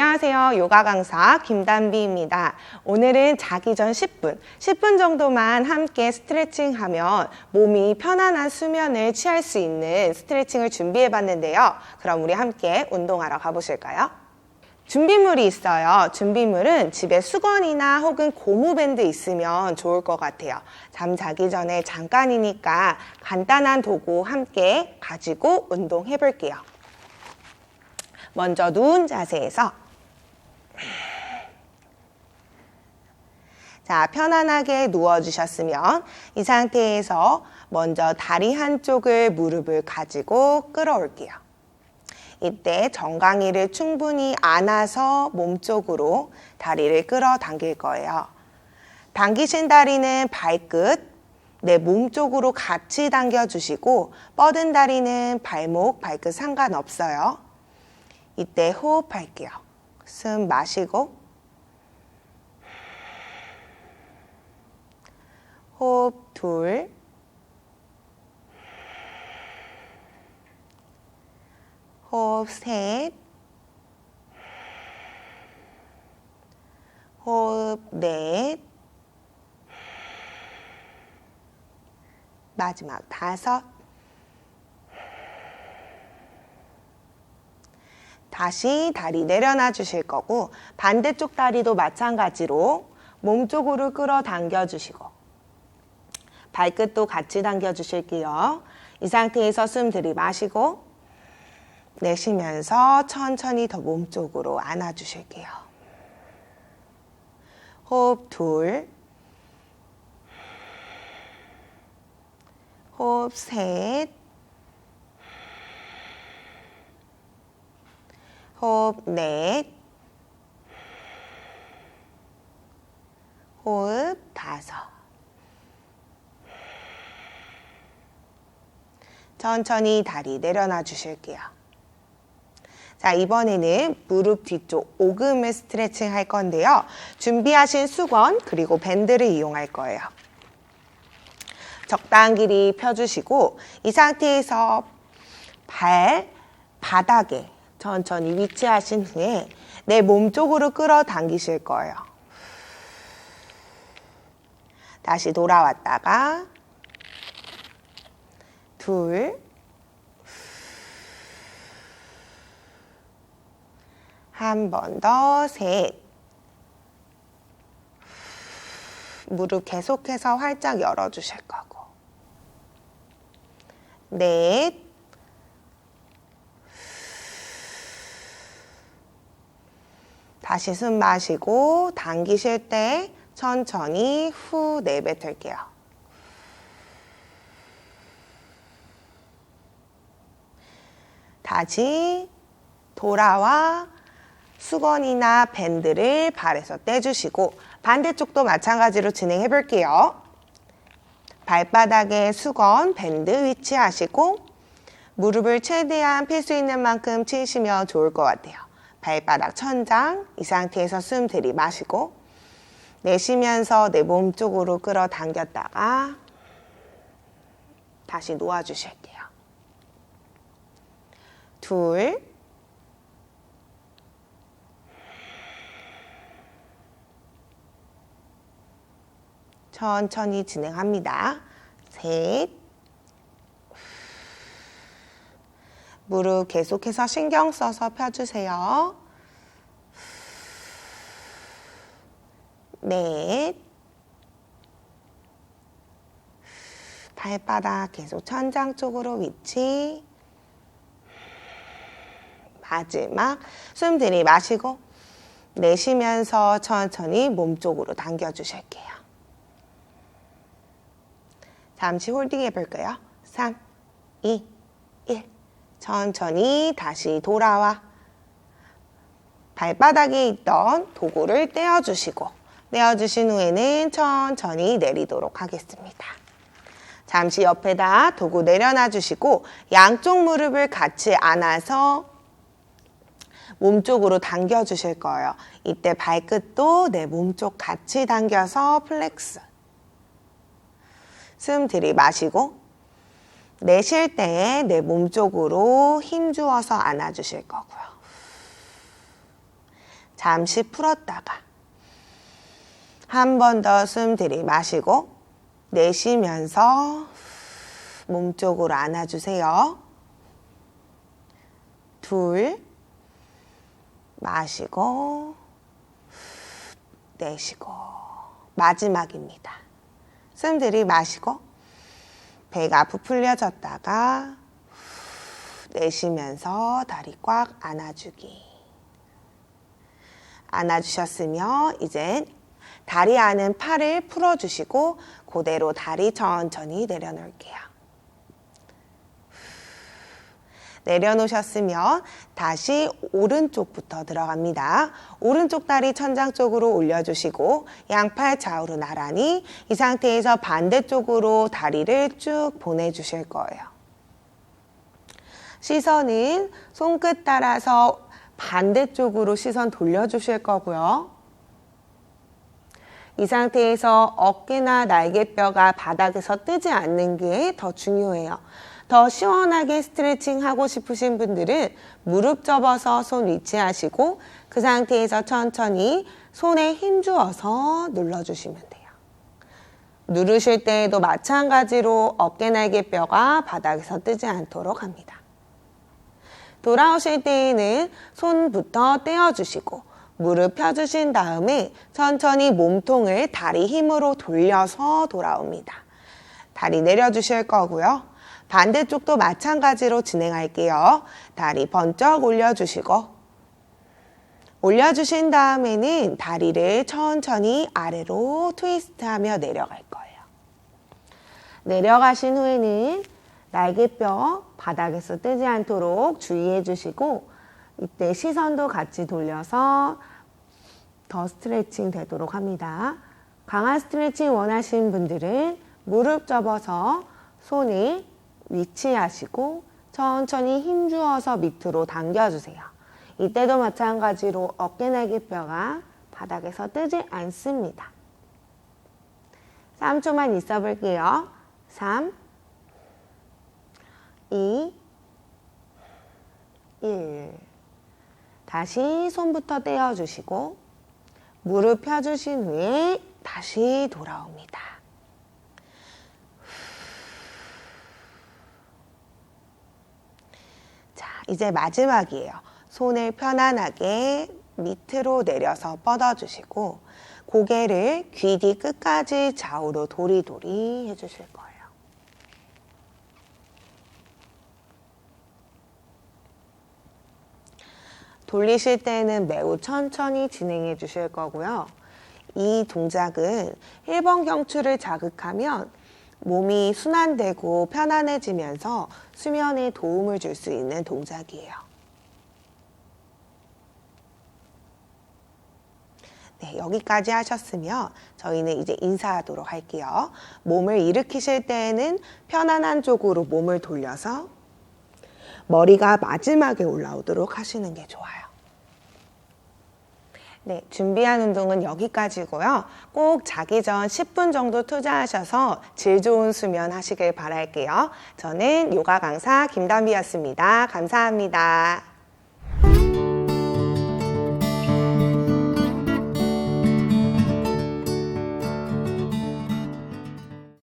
안녕하세요. 요가 강사 김단비입니다. 오늘은 자기 전 10분, 10분 정도만 함께 스트레칭 하면 몸이 편안한 수면을 취할 수 있는 스트레칭을 준비해 봤는데요. 그럼 우리 함께 운동하러 가보실까요? 준비물이 있어요. 준비물은 집에 수건이나 혹은 고무밴드 있으면 좋을 것 같아요. 잠 자기 전에 잠깐이니까 간단한 도구 함께 가지고 운동해 볼게요. 먼저 누운 자세에서 자, 편안하게 누워주셨으면 이 상태에서 먼저 다리 한쪽을 무릎을 가지고 끌어올게요. 이때 정강이를 충분히 안아서 몸쪽으로 다리를 끌어당길 거예요. 당기신 다리는 발끝, 내 몸쪽으로 같이 당겨주시고 뻗은 다리는 발목, 발끝 상관없어요. 이때 호흡할게요. 숨 마시고 호흡 둘. 호흡 셋. 호흡 넷. 마지막 다섯. 다시 다리 내려놔 주실 거고 반대쪽 다리도 마찬가지로 몸 쪽으로 끌어당겨 주시고 발끝도 같이 당겨 주실게요. 이 상태에서 숨 들이마시고 내쉬면서 천천히 더 몸쪽으로 안아 주실게요. 호흡 둘 호흡 셋 호흡 넷 호흡 다섯 천천히 다리 내려놔 주실게요. 자, 이번에는 무릎 뒤쪽 오금을 스트레칭 할 건데요. 준비하신 수건 그리고 밴드를 이용할 거예요. 적당한 길이 펴주시고 이 상태에서 발 바닥에 천천히 위치하신 후에 내 몸 쪽으로 끌어당기실 거예요. 다시 돌아왔다가 둘, 한 번 더 셋, 무릎 계속해서 활짝 열어주실 거고. 넷, 다시 숨 마시고 당기실 때 천천히 후 내뱉을게요. 다시 돌아와 수건이나 밴드를 발에서 떼주시고 반대쪽도 마찬가지로 진행해 볼게요. 발바닥에 수건, 밴드 위치하시고 무릎을 최대한 필 수 있는 만큼 치시면 좋을 것 같아요. 발바닥 천장 이 상태에서 숨 들이마시고 내쉬면서 내 몸 쪽으로 끌어당겼다가 다시 놓아주실게요. 둘 천천히 진행합니다. 셋 무릎 계속해서 신경 써서 펴주세요. 넷. 발바닥 계속 천장 쪽으로 위치. 마지막 숨 들이마시고 내쉬면서 천천히 몸 쪽으로 당겨주실게요. 잠시 홀딩 해볼까요? 3, 2, 1. 천천히 다시 돌아와 발바닥에 있던 도구를 떼어주시고 떼어주신 후에는 천천히 내리도록 하겠습니다. 잠시 옆에다 도구 내려놔 주시고 양쪽 무릎을 같이 안아서 몸쪽으로 당겨 주실 거예요. 이때 발끝도 내 몸쪽 같이 당겨서 플렉스. 숨 들이마시고 내쉴 때 내 몸쪽으로 힘 주어서 안아 주실 거고요. 잠시 풀었다가 한 번 더 숨 들이마시고 내쉬면서 몸쪽으로 안아주세요. 둘, 마시고, 내쉬고, 마지막입니다. 숨 들이마시고, 배가 부풀려졌다가, 내쉬면서 다리 꽉 안아주기. 안아주셨으면 이젠 다리 안은 팔을 풀어주시고 그대로 다리 천천히 내려놓을게요. 내려놓으셨으면 다시 오른쪽부터 들어갑니다. 오른쪽 다리 천장 쪽으로 올려주시고 양팔 좌우로 나란히 이 상태에서 반대쪽으로 다리를 쭉 보내주실 거예요. 시선은 손끝 따라서 반대쪽으로 시선 돌려주실 거고요. 이 상태에서 어깨나 날개뼈가 바닥에서 뜨지 않는 게 더 중요해요. 더 시원하게 스트레칭 하고 싶으신 분들은 무릎 접어서 손 위치하시고 그 상태에서 천천히 손에 힘 주어서 눌러주시면 돼요. 누르실 때에도 마찬가지로 어깨 날개뼈가 바닥에서 뜨지 않도록 합니다. 돌아오실 때에는 손부터 떼어주시고 무릎 펴주신 다음에 천천히 몸통을 다리 힘으로 돌려서 돌아옵니다. 다리 내려주실 거고요. 반대쪽도 마찬가지로 진행할게요. 다리 번쩍 올려주시고 올려주신 다음에는 다리를 천천히 아래로 트위스트하며 내려갈 거예요. 내려가신 후에는 날개뼈 바닥에서 뜨지 않도록 주의해 주시고 이때 시선도 같이 돌려서 더 스트레칭 되도록 합니다. 강한 스트레칭 원하시는 분들은 무릎 접어서 손을 위치하시고 천천히 힘 주어서 밑으로 당겨주세요. 이때도 마찬가지로 어깨 날개뼈가 바닥에서 뜨지 않습니다. 3초만 있어 볼게요. 3, 2, 1. 다시 손부터 떼어주시고 무릎 펴주신 후에 다시 돌아옵니다. 자, 이제 마지막이에요. 손을 편안하게 밑으로 내려서 뻗어주시고 고개를 귀 뒤 끝까지 좌우로 도리도리 해주실 거예요. 돌리실 때는 매우 천천히 진행해 주실 거고요. 이 동작은 1번 경추를 자극하면 몸이 순환되고 편안해지면서 수면에 도움을 줄 수 있는 동작이에요. 네, 여기까지 하셨으면 저희는 이제 인사하도록 할게요. 몸을 일으키실 때에는 편안한 쪽으로 몸을 돌려서 머리가 마지막에 올라오도록 하시는 게 좋아요. 네, 준비한 운동은 여기까지고요. 꼭 자기 전 10분 정도 투자하셔서 질 좋은 수면 하시길 바랄게요. 저는 요가 강사 김담비였습니다. 감사합니다.